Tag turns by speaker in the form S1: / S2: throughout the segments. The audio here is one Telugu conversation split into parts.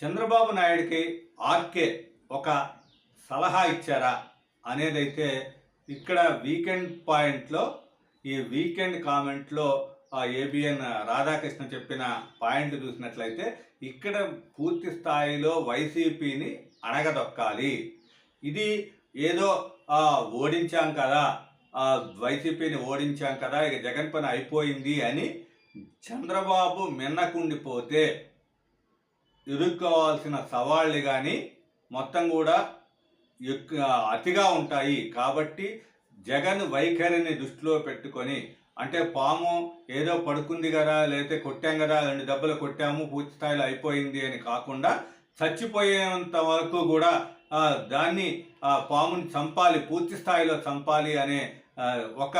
S1: చంద్రబాబు నాయుడికి ఆర్కే ఒక సలహా ఇచ్చారా అనేదైతే ఇక్కడ వీకెండ్ పాయింట్లో ఈ వీకెండ్ కామెంట్లో ఆ ఏబిఎన్ రాధాకృష్ణ చెప్పిన పాయింట్ చూసినట్లయితే ఇక్కడ పూర్తి స్థాయిలో వైసీపీని అణగదొక్కాలి. ఇది ఏదో ఓడించాం కదా ఆ, వైసీపీని ఓడించాం కదా ఇక జగన్ పని అయిపోయింది అని చంద్రబాబు మిన్నకుండిపోతే ఎదుర్కోవాల్సిన సవాళ్ళు కానీ మొత్తం కూడా ఎక్కువ అతిగా ఉంటాయి. కాబట్టి జగన్ వైఖరిని దృష్టిలో పెట్టుకొని అంటే పాము ఏదో పడుకుంది కదా లేకపోతే కొట్టాం కదా రెండు దెబ్బలు కొట్టాము పూర్తి స్థాయిలో అయిపోయింది అని కాకుండా చచ్చిపోయేంత వరకు కూడా దాన్ని పాముని చంపాలి పూర్తి స్థాయిలో చంపాలి అనే ఒక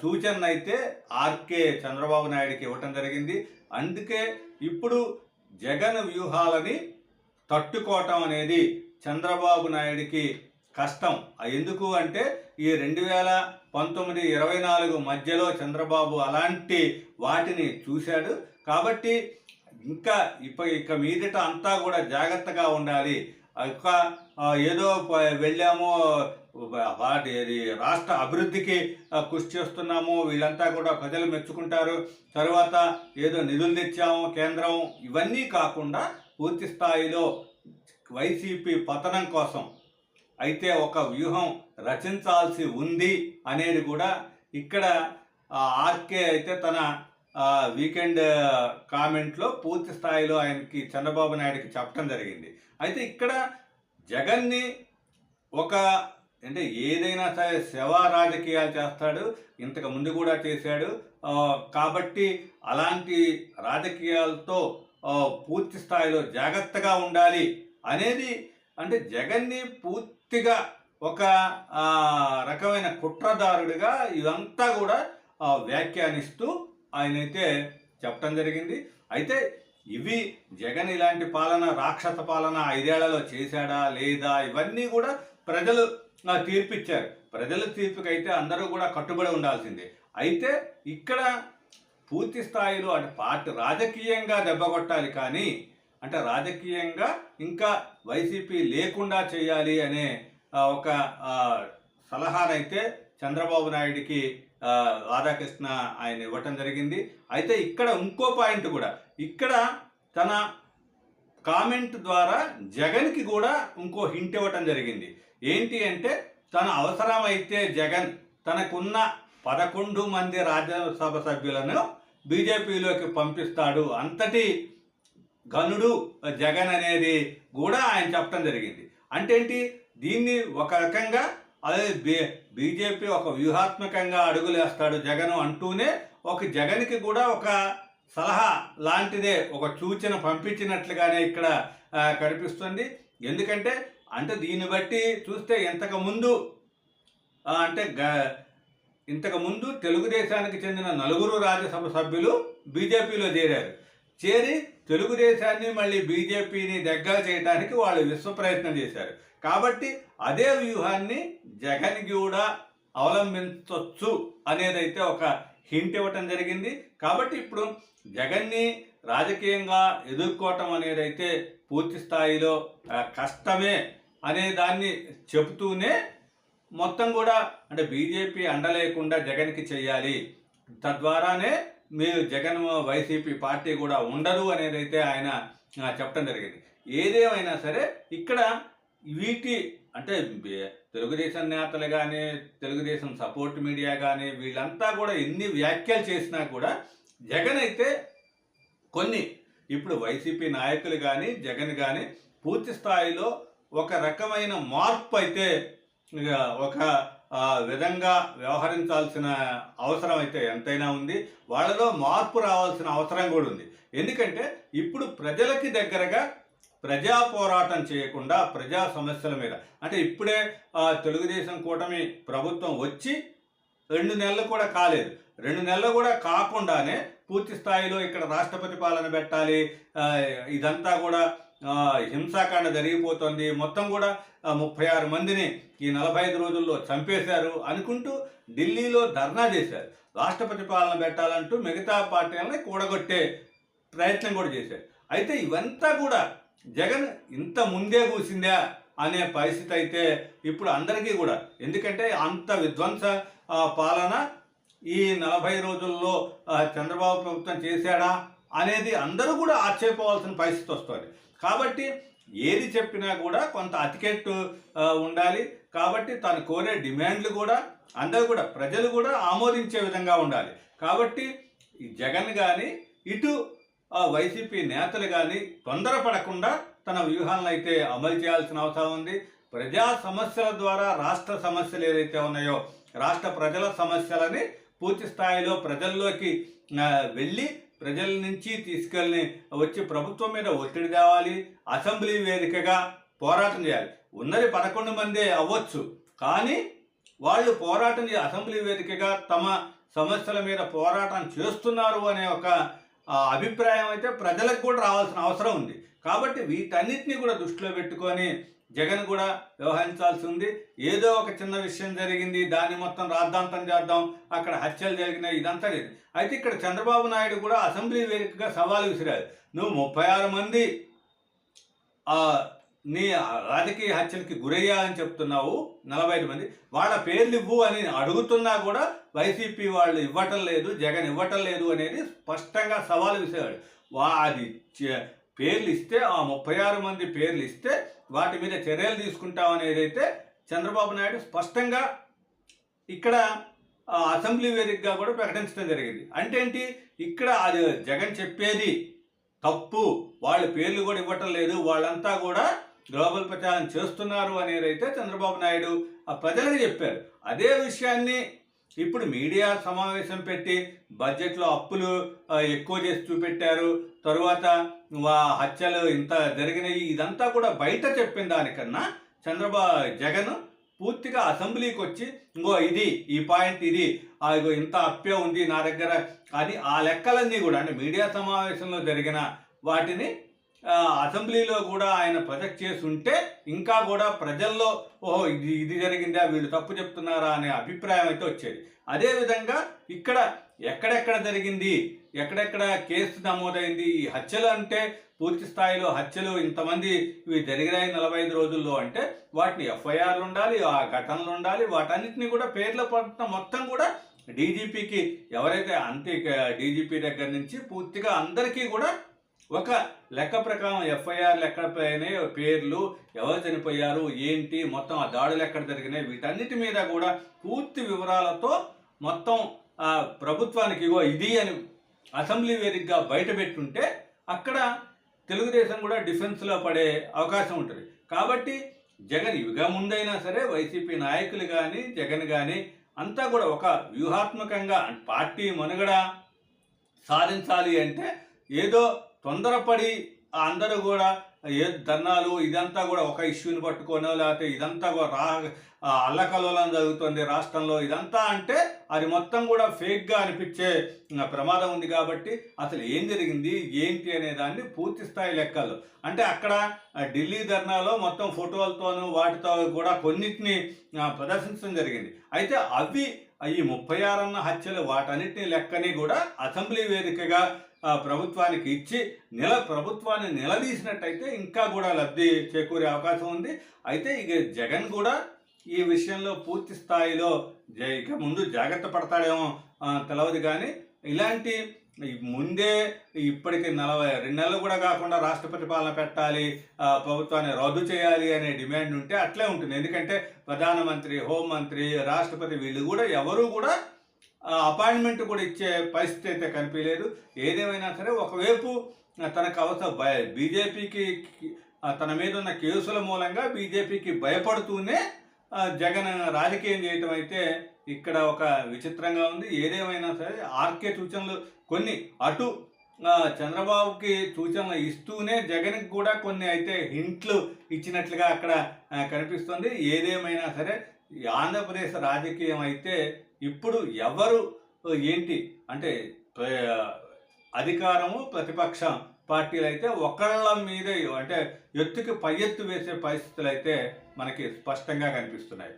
S1: సూచన అయితే ఆర్కే చంద్రబాబు నాయుడికి ఇవ్వటం జరిగింది. అందుకే ఇప్పుడు జగన్ వ్యూహాలని తట్టుకోవటం అనేది చంద్రబాబు నాయుడికి కష్టం. ఎందుకు అంటే ఈ రెండు వేల పంతొమ్మిది ఇరవై నాలుగు మధ్యలో చంద్రబాబు అలాంటి వాటిని చూశాడు. కాబట్టి ఇంకా ఇప్ప ఇక మీదట అంతా కూడా జాగ్రత్తగా ఉండాలి. ఒక ఏదో వెళ్ళాము వాటి రాష్ట్ర అభివృద్ధికి కృషి చేస్తున్నాము వీళ్ళంతా కూడా ప్రజలు మెచ్చుకుంటారు. తర్వాత ఏదో నిధులు తెచ్చాము కేంద్రం ఇవన్నీ కాకుండా పూర్తి స్థాయిలో వైసీపీ పతనం కోసం అయితే ఒక వ్యూహం రచించాల్సి ఉంది అనేది కూడా ఇక్కడ ఆర్కే అయితే తన వీకెండ్ కామెంట్లో పూర్తి స్థాయిలో ఆయనకి చంద్రబాబు నాయుడికి చెప్పడం జరిగింది. అయితే ఇక్కడ జగన్ని ఒక అంటే ఏదైనా సరే సేవా రాజకీయాలు చేస్తాడు ఇంతకు ముందు కూడా చేశాడు. కాబట్టి అలాంటి రాజకీయాలతో పూర్తి స్థాయిలో జాగ్రత్తగా ఉండాలి అనేది అంటే జగన్ని పూర్తిగా ఒక రకమైన కుట్రదారుడిగా ఇదంతా కూడా వ్యాఖ్యానిస్తూ ఆయనైతే చెప్పడం జరిగింది. అయితే ఇవి జగన్ ఇలాంటి పాలన రాక్షస పాలన ఐదేళ్ళలో చేశాడా లేదా ఇవన్నీ కూడా ప్రజలు తీర్పిచ్చారు. ప్రజల తీర్పుకైతే అందరూ కూడా కట్టుబడి ఉండాల్సిందే. అయితే ఇక్కడ పూర్తి స్థాయిలో అంటే పార్టీ రాజకీయంగా దెబ్బ కొట్టాలి కానీ అంటే రాజకీయంగా ఇంకా వైసీపీ లేకుండా చేయాలి అనే ఒక సలహానైతే చంద్రబాబు నాయుడికి రాధాకృష్ణ ఆయన ఇవ్వటం జరిగింది. అయితే ఇక్కడ ఇంకో పాయింట్ కూడా. ఇక్కడ తన కామెంట్ ద్వారా జగన్కి కూడా ఇంకో హింట్ ఇవ్వటం జరిగింది. ఏంటి అంటే తన అవసరమైతే జగన్ తనకున్న పదకొండు మంది రాజ్యసభ సభ్యులను బీజేపీలోకి పంపిస్తాడు. అంతటి ఘనుడు జగన్ అనేది కూడా ఆయన చెప్పడం జరిగింది. అంటే ఏంటి? దీన్ని ఒక రకంగా అదే బీ బీజేపీ ఒక వ్యూహాత్మకంగా అడుగులేస్తాడు జగన్ అంటూనే ఒక జగన్కి కూడా ఒక సలహా లాంటిదే ఒక సూచన పంపించినట్లుగానే ఇక్కడ కనిపిస్తుంది. ఎందుకంటే అంటే దీన్ని బట్టి చూస్తే ఇంతకుముందు అంటే గ ఇంతకుముందు తెలుగుదేశానికి చెందిన నలుగురు రాజ్యసభ సభ్యులు బీజేపీలో చేరారు. చేరి తెలుగుదేశాన్ని మళ్ళీ బీజేపీని దగ్గర చేయడానికి వాళ్ళు విశ్వ ప్రయత్నం చేశారు. కాబట్టి అదే వ్యూహాన్ని జగన్ కూడా అవలంబించవచ్చు అనేదైతే ఒక హింట్ ఇవ్వటం జరిగింది. కాబట్టి ఇప్పుడు జగన్ని రాజకీయంగా ఎదుర్కోవటం అనేదైతే పూర్తి స్థాయిలో కష్టమే అనే దాన్ని చెబుతూనే మొత్తం కూడా అంటే బీజేపీ అండలేకుండా జగన్కి చేయాలి. తద్వారానే మీరు జగన్ వైసీపీ పార్టీ కూడా ఉండదు అనేదైతే ఆయన చెప్పడం జరిగింది. ఏదేమైనా సరే ఇక్కడ వీటి అంటే తెలుగుదేశం నేతలు కానీ తెలుగుదేశం సపోర్ట్ మీడియా కానీ వీళ్ళంతా కూడా ఎన్ని వ్యాఖ్యలు చేసినా కూడా జగన్ అయితే కొన్ని. ఇప్పుడు వైసీపీ నాయకులు కానీ జగన్ కానీ పూర్తి స్థాయిలో ఒక రకమైన మార్పు అయితే ఒక విధంగా వ్యవహరించాల్సిన అవసరం అయితే ఎంతైనా ఉంది. వాళ్ళలో మార్పు రావాల్సిన అవసరం కూడా ఉంది. ఎందుకంటే ఇప్పుడు ప్రజలకి దగ్గరగా ప్రజా పోరాటం చేయకుండా ప్రజా సమస్యల మీద. అంటే ఇప్పుడే ఆ, తెలుగుదేశం కూటమి ప్రభుత్వం వచ్చి రెండు నెలలు కూడా కాలేదు. రెండు నెలలు కూడా కాకుండానే పూర్తి స్థాయిలో ఇక్కడ రాష్ట్రపతి పాలన పెట్టాలి. ఇదంతా కూడా హింసాకాండ జరిగిపోతుంది. మొత్తం కూడా ముప్పై ఆరు మందిని ఈ నలభై ఐదు రోజుల్లో చంపేశారు అనుకుంటూ ఢిల్లీలో ధర్నా చేశారు. రాష్ట్రపతి పాలన పెట్టాలంటూ మిగతా పార్టీలని కూడగొట్టే ప్రయత్నం కూడా చేశారు. అయితే ఇవంతా కూడా జగన్ ఇంత ముందే కూసిందా అనే పరిస్థితి అయితే ఇప్పుడు అందరికీ కూడా. ఎందుకంటే అంత విధ్వంస పాలన ఈ నలభై రోజుల్లో చంద్రబాబు ప్రభుత్వం చేశాడా అనేది అందరూ కూడా ఆశ్చర్యపోవాల్సిన పరిస్థితి వస్తుంది. కాబట్టి ఏది చెప్పినా కూడా కొంత అతికెట్టు ఉండాలి. కాబట్టి తను కోరే డిమాండ్లు కూడా అందరూ కూడా ప్రజలు కూడా ఆమోదించే విధంగా ఉండాలి. కాబట్టి జగన్ కానీ ఇటు ఆ వైసీపీ నేతలు కానీ తొందరపడకుండా తన వ్యూహాలను అయితే అమలు చేయాల్సిన అవసరం ఉంది. ప్రజా సమస్యల ద్వారా రాష్ట్ర సమస్యలు ఏదైతే ఉన్నాయో రాష్ట్ర ప్రజల సమస్యలని పూర్తి స్థాయిలో ప్రజల్లోకి వెళ్ళి ప్రజల నుంచి తీసుకెళ్ళి వచ్చి ప్రభుత్వం మీద ఒత్తిడి తేవాలి అసెంబ్లీ వేదికగా పోరాటం చేయాలి. ఉన్నది పదకొండు మందే అవ్వచ్చు. కానీ వాళ్ళు పోరాటం అసెంబ్లీ వేదికగా తమ సమస్యల మీద పోరాటం చేస్తున్నారు అనే ఒక అభిప్రాయం అయితే ప్రజలకు కూడా రావాల్సిన అవసరం ఉంది. కాబట్టి వీటన్నిటిని కూడా దృష్టిలో పెట్టుకొని జగన్ కూడా వ్యవహరించాల్సి ఉంది. ఏదో ఒక చిన్న విషయం జరిగింది దాన్ని మొత్తం రాద్ధాంతం చేద్దాం అక్కడ హత్యలు జరిగినాయి ఇదంతా లేదు. అయితే ఇక్కడ చంద్రబాబు నాయుడు కూడా అసెంబ్లీ వేదికగా సవాలు విసిరారు. నువ్వు ముప్పై ఆరు మంది నీ రాజకీయ హత్యలకి గురయ్యాలని చెప్తున్నావు నలభై ఐదు మంది. వాళ్ళ పేర్లు ఇవ్వు అని అడుగుతున్నా కూడా వైసీపీ వాళ్ళు ఇవ్వటం లేదు జగన్ ఇవ్వటం లేదు అనేది స్పష్టంగా సవాలు విసేవాడు వా అది చే- పేర్లు ఇస్తే ఆ ముప్పై ఆరు మంది పేర్లు ఇస్తే వాటి మీద చర్యలు తీసుకుంటాం అనేది అయితే చంద్రబాబు నాయుడు స్పష్టంగా ఇక్కడ అసెంబ్లీ వేదికగా కూడా ప్రకటించడం జరిగింది. అంటే ఏంటి? ఇక్కడ అది జగన్ చెప్పేది తప్పు. వాళ్ళ పేర్లు కూడా ఇవ్వటం లేదు. వాళ్ళంతా కూడా గ్లోబల్ ప్రచారం చేస్తున్నారు అనేదైతే చంద్రబాబు నాయుడు ఆ ప్రజలకు చెప్పారు. అదే విషయాన్ని ఇప్పుడు మీడియా సమావేశం పెట్టి బడ్జెట్లో అప్పులు ఎక్కువ చేసి చూపెట్టారు. తరువాత వా- హత్యలు ఇంత జరిగినాయి ఇదంతా కూడా బయట చెప్పిన దానికన్నా చంద్రబాబు జగన్ పూర్తిగా అసెంబ్లీకి వచ్చి ఇంకో ఇది ఈ పాయింట్ ఇది ఇగో ఇంత అప్పే ఉంది నా దగ్గర అది ఆ లెక్కలన్నీ కూడా అంటే మీడియా సమావేశంలో జరిగిన వాటిని అసెంబ్లీలో కూడా ఆయన ప్రొజెక్ట్ చేసి ఉంటే ఇంకా కూడా ప్రజల్లో ఓహో ఇది ఇది జరిగిందా వీళ్ళు తప్పు చెప్తున్నారా అనే అభిప్రాయం అయితే వచ్చేది. అదేవిధంగా ఇక్కడ ఎక్కడెక్కడ జరిగింది ఎక్కడెక్కడ కేసు నమోదైంది ఈ హత్యలు అంటే పూర్తి స్థాయిలో హత్యలు ఇంతమంది ఇవి జరిగినాయి నలభై ఐదు రోజుల్లో అంటే వాటిని ఎఫ్ఐఆర్లు ఉండాలి ఆ ఘటనలు ఉండాలి వాటన్నిటిని కూడా పేర్ల పట్ల మొత్తం కూడా డీజీపీకి ఎవరైతే అంతే డీజీపీ దగ్గర నుంచి పూర్తిగా అందరికీ కూడా ఒక లెక్క ప్రకారం ఎఫ్ఐఆర్లు ఎక్కడ పేర్లు ఎవరు చనిపోయారు ఏంటి మొత్తం ఆ దాడులు ఎక్కడ జరిగినాయి వీటన్నిటి మీద కూడా పూర్తి వివరాలతో మొత్తం ఆ ప్రభుత్వానికి ఇగో ఇది అని అసెంబ్లీ వేదికగా బయటపెట్టుంటే అక్కడ తెలుగుదేశం కూడా డిఫెన్స్లో పడే అవకాశం ఉంటుంది. కాబట్టి జగన్ ఇవిగా ముందైనా సరే వైసీపీ నాయకులు కానీ జగన్ కానీ అంతా కూడా ఒక వ్యూహాత్మకంగా పార్టీ మనుగడ సాధించాలి అంటే ఏదో తొందరపడి అందరూ కూడా ఏ ధర్నాలు ఇదంతా కూడా ఒక ఇష్యూని పట్టుకోనో లేకపోతే ఇదంతా కూడా రా అల్లకలోలం జరుగుతుంది రాష్ట్రంలో. ఇదంతా అంటే అది మొత్తం కూడా ఫేక్గా అనిపించే ప్రమాదం ఉంది కాబట్టి అసలు ఏం జరిగింది ఏంటి అనే దాన్ని పూర్తి స్థాయి లెక్కలు. అంటే అక్కడ ఢిల్లీ ధర్నాలో మొత్తం ఫోటోలతోనూ వాటితో కూడా కొన్నిటిని ప్రదర్శించడం జరిగింది. అయితే అవి ఈ ముప్పై ఆరన్న హత్యలు వాటన్నిటిని లెక్కని కూడా అసెంబ్లీ వేదికగా ప్రభుత్వానికి ఇచ్చి నిల ప్రభుత్వాన్ని నిలదీసినట్టయితే ఇంకా కూడా లబ్ధి చేకూరే అవకాశం ఉంది. అయితే ఇక జగన్ కూడా ఈ విషయంలో పూర్తి స్థాయిలో జ- ఇక ముందు జాగ్రత్త పడతాడేమో తెలవదు కానీ ఇలాంటి ముందే ఇప్పటికి నలభై రెండు నెలలు కూడా కాకుండా రాష్ట్రపతి పాలన పెట్టాలి ప్రభుత్వాన్ని రద్దు చేయాలి అనే డిమాండ్ ఉంటే అట్లే ఉంటుంది. ఎందుకంటే ప్రధానమంత్రి హోంమంత్రి రాష్ట్రపతి వీళ్ళు కూడా ఎవరు కూడా అపాయింట్మెంట్ కూడా ఇచ్చే పరిస్థితి అయితే కనిపించలేదు. ఏదేమైనా సరే ఒకవైపు తనకు అవసరం భయ బీజేపీకి తన మీద ఉన్న కేసుల మూలంగా బీజేపీకి భయపడుతూనే జగన్ రాజకీయం చేయటం అయితే ఇక్కడ ఒక విచిత్రంగా ఉంది. ఏదేమైనా సరే ఆర్కే సూచనలు కొన్ని అటు చంద్రబాబుకి సూచనలు ఇస్తూనే జగన్కి కూడా కొన్ని అయితే హింట్లు ఇచ్చినట్లుగా అక్కడ కనిపిస్తుంది. ఏదేమైనా సరే ఆంధ్రప్రదేశ్ రాజకీయం అయితే ఇప్పుడు ఎవరు ఏంటి అంటే ప్ర- అధికారము ప్రతిపక్షం పార్టీలు అయితే ఒకళ్ళ మీద అంటే ఎత్తుకి పై ఎత్తు వేసే పరిస్థితులు అయితే మనకి స్పష్టంగా కనిపిస్తున్నాయి.